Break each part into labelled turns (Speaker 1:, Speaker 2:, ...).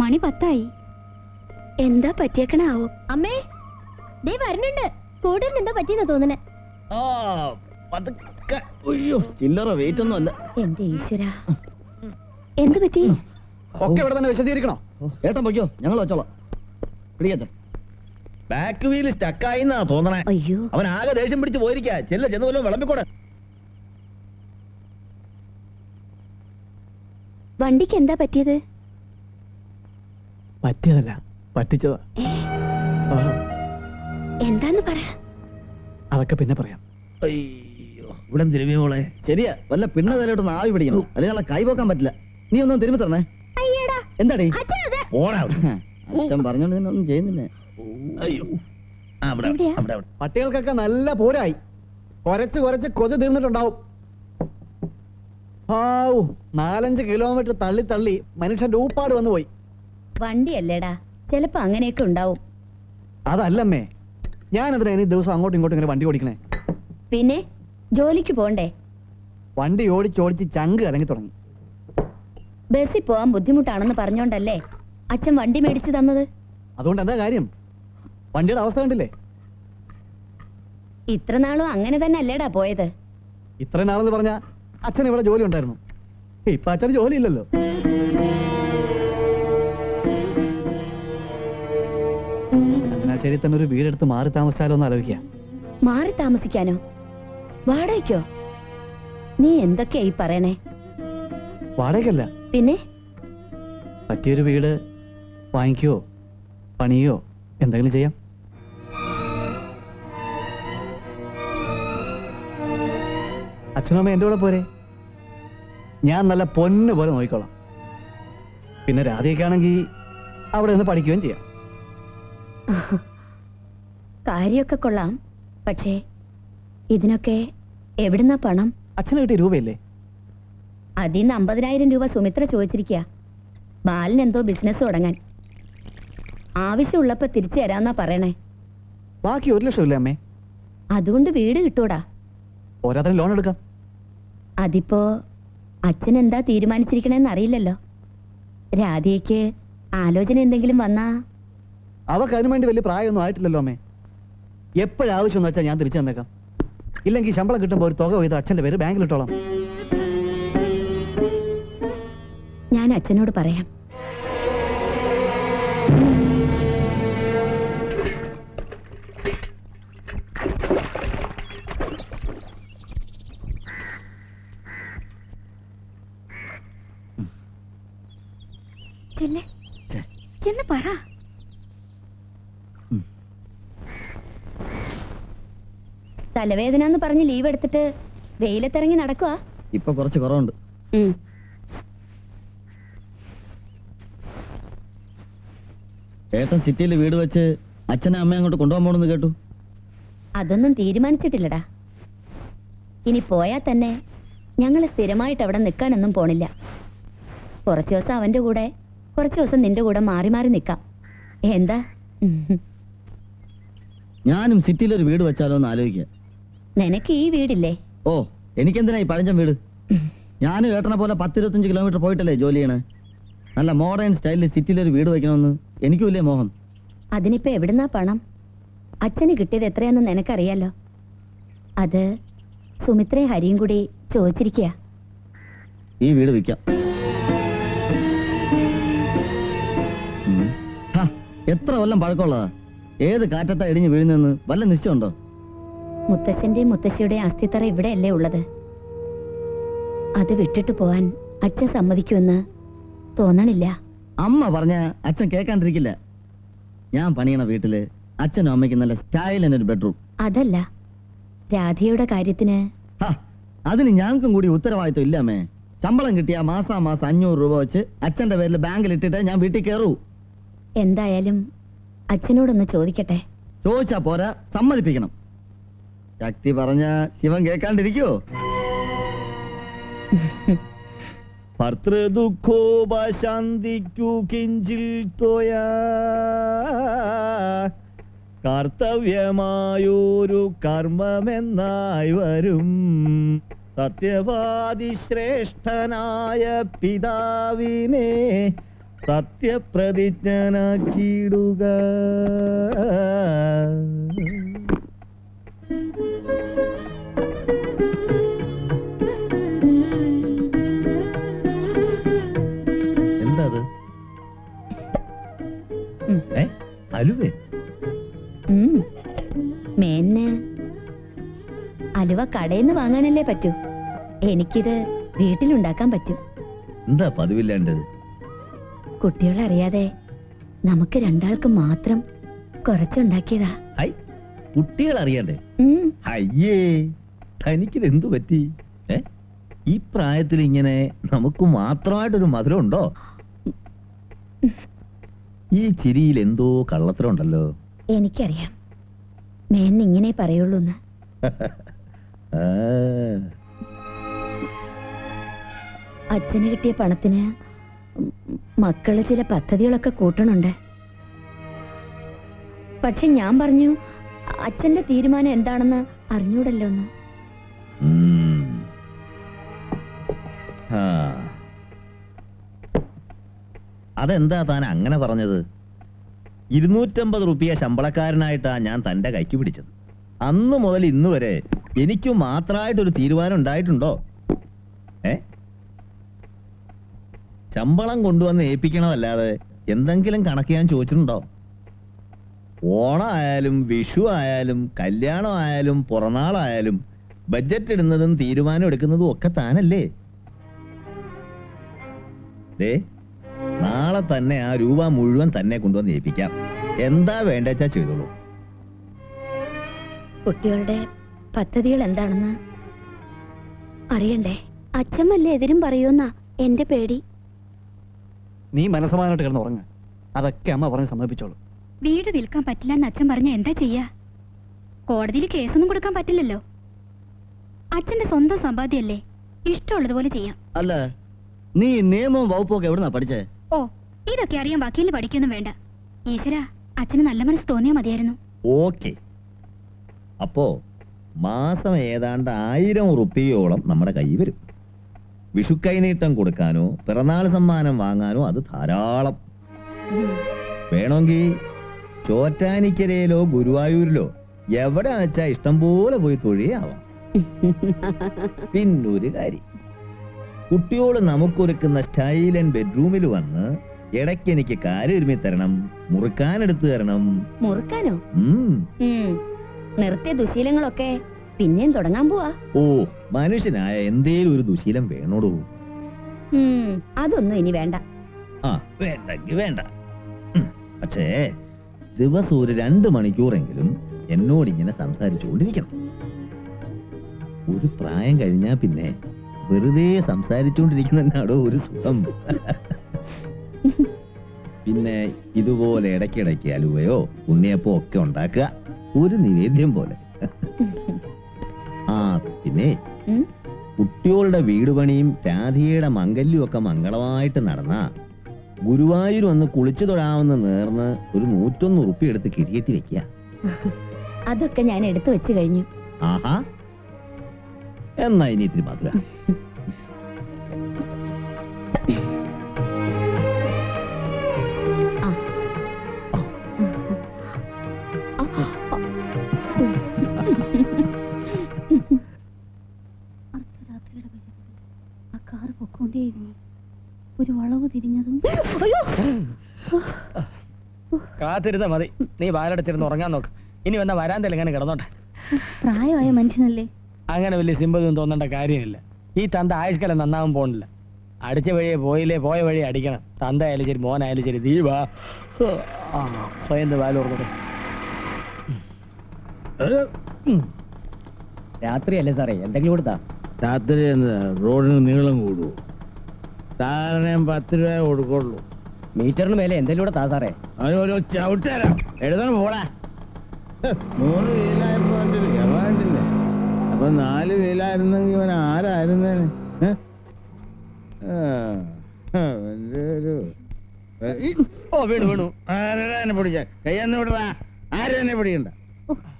Speaker 1: മണി പത്തായി.
Speaker 2: എന്താ പറ്റിയേക്കണാവോ
Speaker 1: അമ്മേ ദേ വരുന്നുണ്ട്. കൂടുതൽ എന്താ പറ്റിയെന്നാ തോന്നണേ.
Speaker 3: ആ പതുക്കെ. അയ്യോ ചില്ലറ വെയിറ്റ് ഒന്നും അല്ല.
Speaker 2: എന്റെ ഈശ്വര. എന്ത് പറ്റി?
Speaker 4: ഒക്കെ ഇവിടെ തന്നെ വിശദീകരിക്കണോ?
Speaker 3: ഏട്ടൻ പൊയ്ക്കോ ഞങ്ങൾ വെച്ചോളാം. പിടിക്കച്ച ബാക്ക് വീൽ സ്റ്റക്കായിന്നാ തോന്നണേ.
Speaker 2: അയ്യോ.
Speaker 3: അവൻ ആകെ ദേഷ്യം പിടിച്ച് പോയിരിക്കാ. ചെല്ല ചെന്ന് വല്ലതും വിളമ്പിക്കൂടെ.
Speaker 2: വണ്ടിക്ക് എന്താ പറ്റിയത്?
Speaker 4: പറ്റിയതല്ല പറ്റിച്ചതാ.
Speaker 2: എന്താന്ന് പറ.
Speaker 4: അതൊക്കെ പിന്നെ പറയാം.
Speaker 3: അയ്യോ ഇവിടെ തിരുമി മോളെ? ശരിയാ വല്ല പിണ്ണ തലയോട്ടൊന്ന് ആവി പിടിക്കണം? അല്ലെങ്കിൽ ആളെ കൈ പോക്കാൻ പറ്റില്ല. നീ ഒന്നും തിരുമ്പി തരണേ.
Speaker 2: അയ്യടാ
Speaker 3: എന്താടി? അച്ഛൻ പറഞ്ഞോണ്ട് നിന്നെ ഒന്നും ചെയ്യുന്നില്ലേ? അയ്യോ.
Speaker 4: പട്ടികൾക്കൊക്കെ നല്ല പോരായി. കുറച്ച് കുറച്ച് കൊതി തീർന്നിട്ടുണ്ടാവും. ആവൂ നാലഞ്ച് കിലോമീറ്റർ തള്ളി തള്ളി മനുഷ്യന്റെ ഊപ്പാട് വന്നു പോയി
Speaker 2: വണ്ടിയല്ലേടാ? ചിലപ്പോ അങ്ങനെയൊക്കെ ഉണ്ടാവും.
Speaker 4: അതല്ലമ്മേ ഞാൻ ഇനി ദിവസം അങ്ങോട്ടും ഇങ്ങോട്ടും ഇങ്ങനെ വണ്ടി ഓടിക്കണേ.
Speaker 2: പിന്നെ? ജോലിക്ക് പോണ്ടേ?
Speaker 4: വണ്ടി ഓടിച്ചോടിച്ച് ചങ്ക് കലങ്ങി തുടങ്ങി.
Speaker 2: ബസ്സിൽ പോവാൻ ബുദ്ധിമുട്ടാണെന്ന് പറഞ്ഞോണ്ടല്ലേ അച്ഛൻ വണ്ടി മേടിച്ചു തന്നത്?
Speaker 4: അതുകൊണ്ട് എന്താ കാര്യം? വണ്ടിയുടെ അവസ്ഥ കണ്ടില്ലേ?
Speaker 2: ഇത്ര നാളും അങ്ങനെ തന്നെ അല്ലേടാ പോയത്?
Speaker 4: ഇത്രയും നാളെന്ന് പറഞ്ഞ അച്ഛൻ ഇവിടെ ജോലി ഉണ്ടായിരുന്നു. ഇപ്പൊ അച്ഛന് ജോലി ഇല്ലല്ലോ. ശരി തന്നെ ഒരു വീടെടുത്ത് മാറി താമസിച്ചാലോ എന്ന്
Speaker 2: മാറി താമസിക്കാനോ? വാടകയ്ക്കോ? നീ എന്തൊക്കെയാ ഈ പറയണേ?
Speaker 4: വാടകയ്ക്കല്ല.
Speaker 2: പിന്നെ?
Speaker 4: പറ്റിയൊരു വീട് വാങ്ങിക്കോ പണിയോ എന്തെങ്കിലും ചെയ്യാം. അച്ഛനമ്മ എന്റെ എന്റെ കൂടെ പോരെ. ഞാൻ നല്ല പൊന്നു പോലെ നോക്കിക്കോളാം. പിന്നെ രാധയൊക്കെ ആണെങ്കിൽ അവിടെ നിന്ന് പഠിക്കുകയും ചെയ്യാം.
Speaker 2: കാര്യമൊക്കെ കൊള്ളാം. പക്ഷേ ഇതിനൊക്കെ എവിടുന്നാ പണം?
Speaker 4: അച്ഛന് കിട്ടിയ രൂപയില്ലേ?
Speaker 2: അതിന്ന് അമ്പതിനായിരം രൂപ സുമിത്ര ചോദിച്ചിരിക്കുക ബാലിന് എന്തോ ബിസിനസ് തുടങ്ങാൻ. ആവശ്യമുള്ളപ്പോ തിരിച്ചു തരാന്നാ പറയണേ.
Speaker 4: ബാക്കി ഒരു ലക്ഷം ഇല്ലേ അമ്മേ?
Speaker 2: അതുകൊണ്ട് വീട് കിട്ടൂടാ.
Speaker 4: ഓരോരുത്തരും ലോൺ എടുക്കാം.
Speaker 2: അതിപ്പോ അച്ഛൻ എന്താ തീരുമാനിച്ചിരിക്കണേന്ന് അറിയില്ലല്ലോ. രാധയ്ക്ക് ആലോചന എന്തെങ്കിലും വന്നാ?
Speaker 4: അവക്ക് അതിനു വേണ്ടി വലിയ പ്രായമൊന്നും ആയിട്ടില്ലല്ലോ അമ്മേ. എപ്പോഴാവശ്യം വെച്ചാൽ ഞാൻ തിരിച്ചു തന്നേക്കാം. ഇല്ലെങ്കിൽ ശമ്പളം കിട്ടുമ്പോൾ ഒരു തുക ചെയ്ത് അച്ഛന്റെ പേര് ബാങ്കിൽ ഇട്ടോളാം.
Speaker 2: ഞാൻ അച്ഛനോട് പറയാം.
Speaker 1: ചെല്ലേ? ചെന്ന് പറ.
Speaker 2: തലവേദന എന്ന് പറഞ്ഞ് ലീവ് എടുത്തിട്ട് വെയിലത്തിറങ്ങി നടക്കുക
Speaker 3: ഇപ്പൊ കുറച്ച് കുറവുണ്ട്. ഏട്ടൻ സിറ്റിയിൽ വീട് വെച്ച് അച്ഛനെ അമ്മയെ അങ്ങോട്ട് കൊണ്ടുപോകാൻ പോണെന്ന് കേട്ടു.
Speaker 2: അതൊന്നും തീരുമാനിച്ചിട്ടില്ലടാ. ഇനി പോയാൽ തന്നെ ഞങ്ങൾ സ്ഥിരമായിട്ട് അവിടെ നിൽക്കാനൊന്നും പോണില്ല. കുറച്ച് ദിവസം അവന്റെ കൂടെ കുറച്ച് ദിവസം നിന്റെ കൂടെ മാറി മാറി നിൽക്കാം. എന്താ?
Speaker 3: ഞാനും സിറ്റിയിൽ ഒരു വീട് വെച്ചാലോ എന്ന് ആലോചിക്കുക
Speaker 2: നിനക്ക് ഈ വീടില്ലേ?
Speaker 3: ഓ എനിക്കെന്തിനാ ഈ പഴഞ്ചൻ വീട്? ഞാൻ ഏട്ടനെ പോലെ പത്തിരുപത്തഞ്ച് കിലോമീറ്റർ പോയിട്ടല്ലേ ജോലി ചെയ്യണേ? നല്ല മോഡേൺ സ്റ്റൈലിൽ സിറ്റിയിൽ ഒരു വീട് വെക്കണമെന്ന് എനിക്കും ഇല്ലേ മോഹൻ?
Speaker 2: അതിനിപ്പോ എവിടുന്നാ പണം? അച്ഛന് കിട്ടിയത് എത്രയാന്ന് നിനക്കറിയാലോ? അത് സുമിത്രയും ഹരിയും കൂടി ചോദിച്ചിരിക്കുക
Speaker 3: ഈ വീട് വിൽക്കാം. എത്ര കൊല്ലം പഴക്കമുള്ളതാ? ഏത് കാറ്റത്താ ഇടിഞ്ഞ് വീഴുന്നെന്ന് വല്ല നിശ്ചയമുണ്ടോ?
Speaker 2: മുത്തച്ഛന്റെയും മുത്തശ്ശിയുടെ അസ്ഥിത്തറ ഇവിടെയല്ലേ ഉള്ളത്? അത് വിട്ടിട്ട് പോവാൻ അച്ഛൻ സമ്മതിക്കുമെന്ന് തോന്നണില്ല.
Speaker 3: അമ്മ പറഞ്ഞ അച്ഛൻ കേൾക്കാണ്ടിരിക്കില്ല. ഞാൻ പണിയണ വീട്ടിൽ അച്ഛനും അമ്മയ്ക്ക് നല്ല സ്റ്റൈലിനൊരു ബെഡ്റൂം
Speaker 2: അതല്ല രാധയുടെ കാര്യത്തിന്
Speaker 3: അതിന് ഞങ്ങൾക്കും കൂടി ഉത്തരവാദിത്വം ഇല്ല അമ്മേ. ശമ്പളം കിട്ടിയ മാസാ മാസം അഞ്ഞൂറ് രൂപ വെച്ച് അച്ഛന്റെ പേരിൽ ബാങ്കിൽ ഇട്ടിട്ട് ഞാൻ വീട്ടിൽ കയറൂ.
Speaker 2: എന്തായാലും അച്ഛനോടൊന്ന് ചോദിക്കട്ടെ.
Speaker 3: ചോദിച്ചാ പോരാ സമ്മതിപ്പിക്കണം. ശക്തി പറഞ്ഞ ശിവൻ കേൾക്കാണ്ടിരിക്കോ ഭർത്തൃദുഃഖോപശാന്തിക്കു കിഞ്ചിൽ തോയ. കർത്തവ്യമായൊരു കർമ്മമെന്നായി വരും. സത്യവാദി ശ്രേഷ്ഠനായ പിതാവിനെ സത്യപ്രതിജ്ഞനാക്കിയിടുക. അലുവേ.
Speaker 2: മേന്ന്. അലുവ കടയിൽ നിന്ന് വാങ്ങാനല്ലേ പറ്റൂ? എനിക്കിത് വീട്ടിലുണ്ടാക്കാൻ പറ്റും.
Speaker 3: എന്താ പതിവില്ലാണ്ടത്
Speaker 2: കുട്ടികളറിയാതെ നമുക്ക് രണ്ടാൾക്ക് മാത്രം കുറച്ചുണ്ടാക്കിയതാ.
Speaker 3: കുട്ടികൾ അറിയണ്ടേ. അയ്യേ തനിക്കിത് എന്തു പറ്റി? ഈ പ്രായത്തിൽ ഇങ്ങനെ നമുക്ക് മാത്രമായിട്ടൊരു മധുരം ഉണ്ടോ ഈ ചിരിയിൽ എന്തോ കള്ളത്തരമുണ്ടല്ലോ
Speaker 2: എനിക്കറിയാം. മേൻ ഇങ്ങനെ
Speaker 3: പറയുള്ളൂ
Speaker 2: അച്ഛന് കിട്ടിയ പണത്തിന് മക്കൾ ചില പദ്ധതികളൊക്കെ കൂട്ടണുണ്ട്. പക്ഷെ ഞാൻ പറഞ്ഞു അച്ഛന്റെ തീരുമാനം എന്താണെന്ന് അറിഞ്ഞൂടല്ലോ എന്ന്
Speaker 3: അതെന്താ താൻ അങ്ങനെ പറഞ്ഞത്? ഇരുന്നൂറ്റമ്പത് റുപ്യ ശമ്പളക്കാരനായിട്ടാ ഞാൻ തന്റെ കൈക്ക് പിടിച്ചത്. അന്ന് മുതൽ ഇന്ന് വരെ എനിക്ക് മാത്രമായിട്ടൊരു തീരുമാനം ഉണ്ടായിട്ടുണ്ടോ ഏ? ശമ്പളം കൊണ്ടുവന്ന് ഏൽപ്പിക്കണമല്ലാതെ എന്തെങ്കിലും കണക്ക് ഞാൻ ചോദിച്ചിട്ടുണ്ടോ? ഓണമായാലും വിഷു ആയാലും കല്യാണം ആയാലും പിറന്നാളായാലും ബഡ്ജറ്റ് ഇടുന്നതും തീരുമാനം എടുക്കുന്നതും ഒക്കെ താനല്ലേ? ദേ നാളെ തന്നെ ആ രൂപ മുഴുവൻ തന്നെ കൊണ്ടുവന്ന് ഏൽപ്പിക്കാം എന്താ വേണ്ടെച്ചാ ചെയ്തോളൂ.
Speaker 2: കുട്ടികളുടെ പദ്ധതികൾ എന്താണെന്ന് അറിയണ്ടേ? അച്ഛമ്മല്ലേ എതിരും പറയൂന്നാ എന്റെ പേടി.
Speaker 4: നീ മനസ്സമാനായിട്ട് കിടന്ന് ഉറങ്ങ. അതൊക്കെ അമ്മ പറഞ്ഞ് സമ്മതിപ്പിച്ചോളൂ.
Speaker 1: വീട് വിൽക്കാൻ പറ്റില്ല എന്ന് അച്ഛൻ പറഞ്ഞ എന്താ ചെയ്യാ? കോടതിയിൽ കേസൊന്നും കൊടുക്കാൻ പറ്റില്ലല്ലോ. അച്ഛന്റെ സ്വന്തം സമ്പാദ്യല്ലേ ഇഷ്ടമുള്ളതുപോലെ ചെയ്യാം.
Speaker 3: അല്ല നീ നിയമവും വകുപ്പൊക്കെ എവിടെന്നാ പഠിച്ചേ?
Speaker 1: ഓ ഇതൊക്കെ അറിയാൻ വക്കീലിന് പഠിക്കൊന്നും വേണ്ട. ഈശ്വര അച്ഛന് നല്ല മനസ്സ് തോന്നിയാ മതിയായിരുന്നു.
Speaker 3: ഓക്കെ. അപ്പോ മാസം ഏതാണ്ട് ആയിരം ഉറുപ്പിയോളം നമ്മുടെ കൈ വരും. വിഷുക്കൈനീട്ടം കൊടുക്കാനോ പിറന്നാൾ സമ്മാനം വാങ്ങാനോ അത് ധാരാളം. വേണമെങ്കിൽ ചോറ്റാനിക്കരയിലോ ഗുരുവായൂരിലോ എവിടെ വെച്ചാ ഇഷ്ടം പോലെ പോയി തൊഴിയാവാം. പിന്നൊരു കാര്യം. കുട്ടിയോട് നമുക്കൊരുക്കുന്ന സ്റ്റൈലൻ ബെഡ്റൂമിൽ വന്ന് ഇടയ്ക്ക് എനിക്ക് കാലുരുമി തരണം. മുറുക്കാനെടുത്ത് തരണം.
Speaker 2: മുറുക്കാനോ. നിർത്തിയ ദുശീലങ്ങളൊക്കെ പിന്നെയും തുടങ്ങാൻ പോവാ.
Speaker 3: ഓ മനുഷ്യനായ എന്തേലും ഒരു ദുശീലം വേണോടോ.
Speaker 2: അതൊന്നും ഇനി വേണ്ട.
Speaker 3: ആ വേണ്ടെങ്കി വേണ്ട. പക്ഷേ ദിവസം ഒരു രണ്ട് മണിക്കൂറെങ്കിലും എന്നോട് ഇങ്ങനെ സംസാരിച്ചുകൊണ്ടിരിക്കണം. ഒരു പ്രായം കഴിഞ്ഞാ പിന്നെ വെറുതെ സംസാരിച്ചുകൊണ്ടിരിക്കുന്നതിനാടോ ഒരു സുഖം? പിന്നെ ഇതുപോലെ ഇടയ്ക്കിടയ്ക്ക് അലുവയോ ഉണ്ണിയപ്പോ ഒക്കെ ഉണ്ടാക്കുക. ഒരു നിവേദ്യം പോലെ. ആ പിന്നെ. കുട്ടികളുടെ വീട് പണിയും രാധികയുടെ മംഗല്യവും ഒക്കെ മംഗളമായിട്ട് നടന്ന ഗുരുവായൂർ വന്ന് കുളിച്ചു തൊഴാവുന്ന നേർന്ന് ഒരു നൂറ്റൊന്ന് ഉറുപ്പി എടുത്ത് കിഴിയേറ്റി വെക്കുക.
Speaker 2: അതൊക്കെ ഞാൻ എടുത്തു വെച്ചു കഴിഞ്ഞു.
Speaker 3: ആഹാ. എന്നാ ഇനി ഇത്തിരി മധുര.
Speaker 1: തിരിഞ്ഞതും. അയ്യോ.
Speaker 5: കാത്തിരുന്ന മതി. നീ വാലടച്ചിരുന്ന് ഉറങ്ങാൻ നോക്ക്. ഇനി വന്ന വരാൻ എങ്ങനെ കിടന്നോട്ടെ.
Speaker 1: പ്രായമായ മനുഷ്യനല്ലേ?
Speaker 5: അങ്ങനെ വലിയ സിമ്പതിയൊന്നും തോന്നേണ്ട കാര്യമില്ല. ഈ തന്ത ആയുഷ്കാലം നന്നാവും പോണില്ല. അടിച്ച വഴിയെ പോയില്ലേ പോയ വഴി അടിക്കണം. തന്ത ആയാലും ശരി മോനായാലും ശരി ദീപ സ്വയം വാലോർന്നു
Speaker 6: രാത്രിയല്ലേ സാറേ? എന്തെങ്കിലും കൊടുത്താ?
Speaker 7: രാത്രി എന്താ റോഡിന് നീളം കൂടുവോ? സാറിന് പത്ത് രൂപ കൊടുക്കുള്ളൂ.
Speaker 6: മീറ്ററിന് മേലെ എന്തെങ്കിലും കൂടെ താ സാറേ.
Speaker 7: അതിനൊരു ഒരു ചവിട്ടരാം എഴുതണം പോടാ നൂറ് വീലായപ്പോ ഒരു ഗമ അപ്പൊ നാല് വീലായിരുന്നെങ്കിൽ ഇവൻ ആരായിരുന്നേനെ? അവന്റെ ഒരു
Speaker 5: ഓ വീണു വീണു.
Speaker 7: ആരാ എന്നെ പിടിച്ച? കയ്യെന്ന് വിടറാ. ആരും എന്നെ പിടിക്കണ്ട?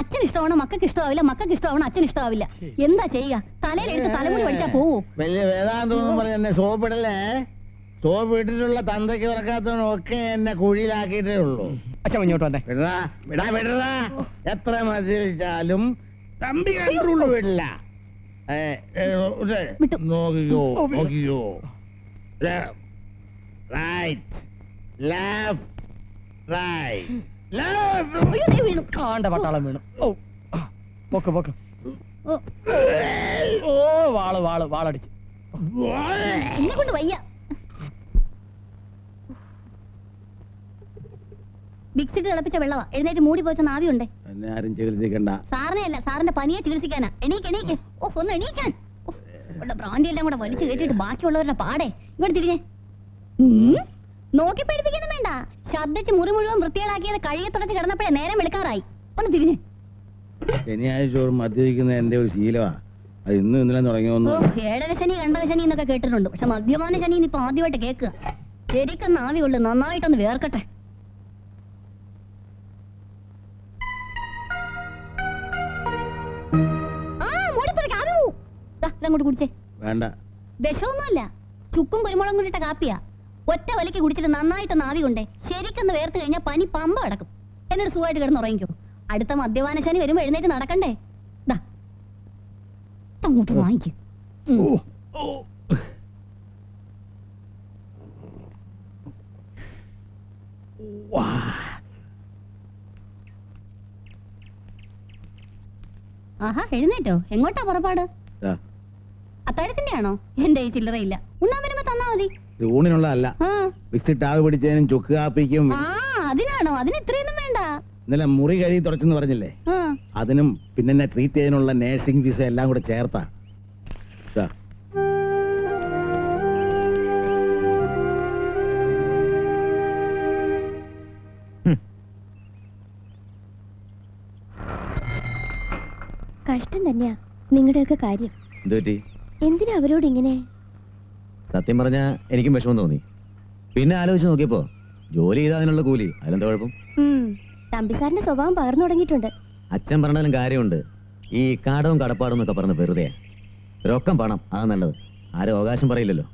Speaker 1: അച്ഛൻ ഇഷ്ടമാവണം മക്കൾക്ക് ഇഷ്ടമാവില്ല മക്കൾക്ക് ഇഷ്ടമാവണം അച്ഛൻ ഇഷ്ടമാവില്ല എന്താ ചെയ്യുക തലയിലെടുത്ത് തലമുടി പഠിച്ചാ പോവും?
Speaker 7: വലിയ വേദാന്തം പറഞ്ഞ് എന്നെ സോപ്പിടല്ലേ? സോപ്പ് ഇട്ടിട്ടുള്ള തന്തയ്ക്ക് ഉറക്കാത്തവനൊക്കെ എന്നെ കുഴിയിലാക്കിയിട്ടേ ഉള്ളൂ.
Speaker 5: അച്ഛൻ ഇങ്ങോട്ട് വന്നേ.
Speaker 7: വിടാ വിടാ വിടറാ. എത്ര മദ്യപിച്ചാലും തമ്പി കണ്ടുള്ളൂ വിടില്ല ഏ, ഏ, ഇത്
Speaker 1: വിട്ടു.
Speaker 7: നോക്കിക്കോ നോക്കിക്കോ. റൈറ്റ് ലെഫ്റ്റ് റൈറ്റ്
Speaker 1: വീണു.
Speaker 5: പട്ടാളം വീണു. ഓ പൊക്ക് പൊക്ക്.
Speaker 1: ഓ,
Speaker 5: ഓ വാൾ വാൾ വാളടിച്ച്.
Speaker 1: എന്നെ കൊണ്ട് വയ്യ. മിക്സിട്ട് തിളപ്പിച്ച വെള്ളവാ. എഴുന്നേറ്റ് മൂടി പോച്ച നാവിയുണ്ടേ
Speaker 7: എന്നെ ആരും ചികിത്സിക്കണ്ട.
Speaker 1: സാറിനെ അല്ല സാറിന്റെ പനിയെ ചികിത്സിക്കാനാ. എണീക്ക് എണീക്ക്. ഓ ഒന്ന് എണീക്കാൻ. ബ്രാൻഡി എല്ലാം കൂടെ വലിച്ചു കയറ്റിട്ട് ബാക്കിയുള്ളവരുടെ പാടെ. ഇങ്ങോട്ട് തിരിഞ്ഞേ. നോക്കി പേടിപ്പിക്കുന്നു വേണ്ട. ശബ്ദിച്ച് മുറി മുഴുവൻ വൃത്തികേടാക്കിയത് കഴുകി തുടച്ച് കിടന്നപ്പോഴേ നേരം വെളുക്കാറായി. ഒന്ന് തിരിഞ്ഞ്.
Speaker 7: ശനിയാഴ്ച ഒരു മദ്യപിക്കുന്ന എന്റെ ഒരു ശീലമാ. അത് ഇന്നും ഇന്നലെ തുടങ്ങിയൊന്നും
Speaker 1: ഏഴര ശനി രണ്ടര ശനി എന്നൊക്കെ കേട്ടിട്ടുണ്ട്. പക്ഷെ മദ്യപാന ശനി ഇപ്പൊ ആദ്യമായിട്ട് കേൾക്കുക. ശരിക്കും നാവി ഉള്ളു നന്നായിട്ടൊന്ന് വേർക്കട്ടെ. ഇതങ്ങോട്ട് കുടിച്ചേ.
Speaker 7: വേണ്ട.
Speaker 1: വിഷമൊന്നുമല്ല. ചുക്കും കുരുമുളകും കൂടിയിട്ട കാപ്പിയാ. ഒറ്റ വലിക്ക് കുടിച്ചിട്ട് നന്നായിട്ട് നാവി കൊണ്ടേ ശരിക്കൊന്ന് വേർത്ത് കഴിഞ്ഞാൽ പനി പമ്പ കിടക്കും. എന്നൊരു സുഖമായിട്ട് കിടന്ന് ഉറങ്ങിക്കോ. അടുത്ത മദ്യപാന ശനി വരുമ്പോ എഴുന്നേറ്റ് നടക്കണ്ടേ? ദാ. അങ്ങോട്ട് വാങ്ങിക്കും. ആഹാ എഴുന്നേറ്റോ? എങ്ങോട്ടാ പുറപ്പാട്? അത്താഴത്തിന്റെ ആണോ എന്റെ ഈ ചില്ലറയില്ല. ഉണ്ണാൻ വരുമ്പോ തന്നാ മതി.
Speaker 7: ഇത് ഊണിനുള്ളതല്ല.
Speaker 1: അല്ല
Speaker 7: വിക്സിട്ട് ആവ് പിടിച്ചതിനും ചുക്ക് കാപ്പിക്കും
Speaker 1: ആ അതിനാണോ? അതിന് ഇത്രയൊന്നും വേണ്ട.
Speaker 7: ഇന്നലെ മുറി കഴുകി തുടച്ചെന്ന് പറഞ്ഞില്ലേ?
Speaker 1: ആ.
Speaker 7: അതിനും പിന്നെ എന്നെ ട്രീറ്റ് ചെയ്യാനുള്ള നേഴ്സിംഗ് ഫീസും എല്ലാം കൂടെ ചേർത്താ. ദാ,
Speaker 8: കഷ്ടം തന്നെയാ നിങ്ങളുടെയൊക്കെ കാര്യം.
Speaker 9: എന്ത് പറ്റി
Speaker 8: എന്തിനാ അവരോട് ഇങ്ങനെ?
Speaker 9: സത്യം പറഞ്ഞാ എനിക്കും വിഷമം തോന്നി. പിന്നെ ആലോചിച്ച് നോക്കിയപ്പോ ജോലി ചെയ്താൽ അതിനുള്ള കൂലി അതിലെന്താ കുഴപ്പം?
Speaker 8: തമ്പിസാറിന്റെ സ്വഭാവം പകർന്നു തുടങ്ങിയിട്ടുണ്ട്.
Speaker 9: അച്ഛൻ പറഞ്ഞാലും കാര്യമുണ്ട്. ഈ കാടവും കടപ്പാടും എന്നൊക്കെ പറഞ്ഞ വെറുതെ. രൊക്കം പണം അതാ നല്ലത്. ആരും അവകാശം പറയില്ലല്ലോ.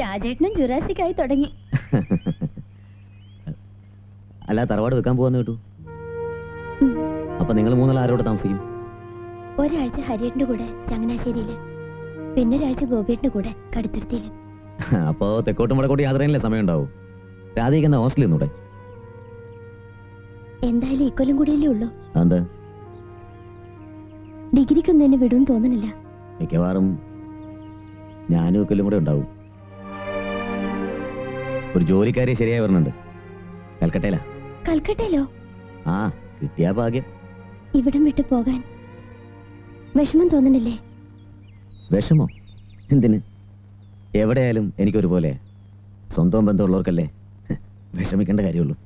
Speaker 8: രാജേട്ടനും ജുറാസിക്കായി തുടങ്ങി.
Speaker 9: അല്ല തറവാട് വെക്കാൻ പോവാന്ന് കേട്ടു. അപ്പൊ നിങ്ങൾ മൂന്നാൾ ആരോട് താമസിക്കും?
Speaker 8: ഒരാഴ്ച ഹരിയേട്ടന്റെ കൂടെ ചങ്ങനാശ്ശേരിയിൽ. പിന്നെ ഒരാഴ്ച ഗോപിയുടെ കൂടെ കടുത്തിരുത്തിയില്ല?
Speaker 9: അപ്പോ തെക്കോട്ടും വടക്കോട്ട് യാത്ര ചെയ്യാനല്ലേ സമയം ഉണ്ടാവും രാധിക എന്ന ഹോസ്റ്റലിൽ നിന്നൂടെ?
Speaker 8: എന്തായാലും ഇക്കൊല്ലം കൂടിയല്ലേ ഉള്ളൂ. ഡിഗ്രിക്കൊന്നും എന്നെ വിടുമെന്ന് തോന്നണില്ല.
Speaker 9: മിക്കവാറും ഞാനും ഇക്കൊല്ലം കൂടെ ഉണ്ടാവും. ഒരു ജോലിക്കാരി ശരിയായി വരുന്നുണ്ട് കൽക്കട്ടയിലാ.
Speaker 8: കൽക്കട്ടയിലോ?
Speaker 9: ആ കിട്ടിയാ ഭാഗ്യം.
Speaker 8: ഇവിടം വിട്ടു പോകാൻ വിഷമം തോന്നണില്ലേ?
Speaker 9: വിഷമോ? എന്തിന്? എവിടെയായാലും എനിക്കൊരുപോലെ സ്വന്തം ബന്ധമുള്ളവർക്കല്ലേ? വിഷമിക്കേണ്ട കാര്യമുള്ളൂ.